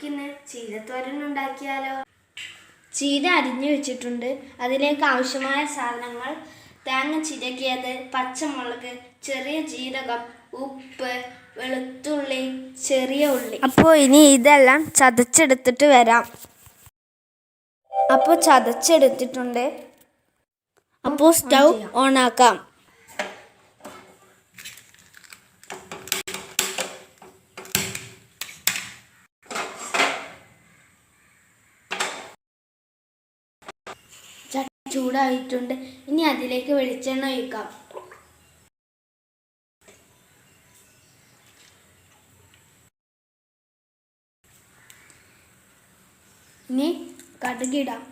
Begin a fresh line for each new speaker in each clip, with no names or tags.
നമുക്കിന്ന് ചീരത്തോരൻ ഉണ്ടാക്കിയാലോ?
ചീര അരിഞ്ഞു വെച്ചിട്ടുണ്ട്. അതിലേക്ക് ആവശ്യമായ സാധനങ്ങൾ തേങ്ങ ചിരകിയത് പച്ചമുളക് ചെറിയ ജീരകം ഉപ്പ് വെളുത്തുള്ളി ചെറിയ ഉള്ളി. അപ്പോൾ ഇനി ഇതെല്ലാം ചതച്ചെടുത്തിട്ട് വരാം. അപ്പോൾ ചതച്ചെടുത്തിട്ടുണ്ട്. അപ്പോൾ സ്റ്റൗ ഓൺ ചൂടായിട്ടുണ്ട്. ഇനി അതിലേക്ക് വെളിച്ചെണ്ണ ഒഴിക്കാം. ഇനി കടുകിടാം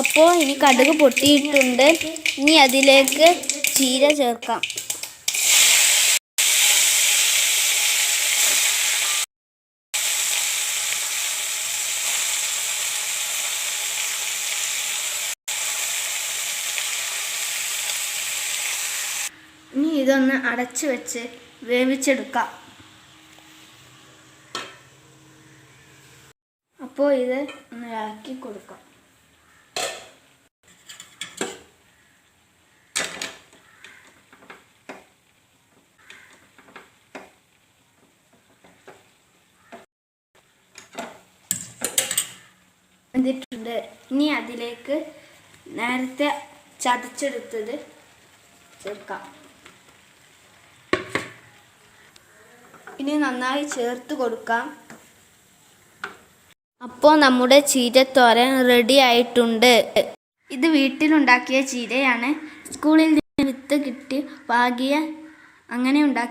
അപ്പോൾ ഇനി കടുക് പൊട്ടിയിട്ടുണ്ട്. ഇനി അതിലേക്ക് ചീര ചേർക്കാം. ഇനി ഇതൊന്ന് അടച്ചു വെച്ച് വേവിച്ചെടുക്കാം. അപ്പോൾ ഇത് ഒന്ന് ഇളക്കി കൊടുക്കാം. എന്നിട്ടുണ്ട് ഇനി അതിലേക്ക് നേരത്തെ ചതച്ചെടുത്തത് ചേർക്കാം. ഇനി നന്നായി ചേർത്ത് കൊടുക്കാം. അപ്പോൾ നമ്മുടെ ചീരത്തോരൻ റെഡി ആയിട്ടുണ്ട്. ഇത് വീട്ടിലുണ്ടാക്കിയ ചീരയാണ്. സ്കൂളിൽ നിന്ന് വിത്ത് കിട്ടി വാകിയ അങ്ങനെ ഉണ്ടാക്കി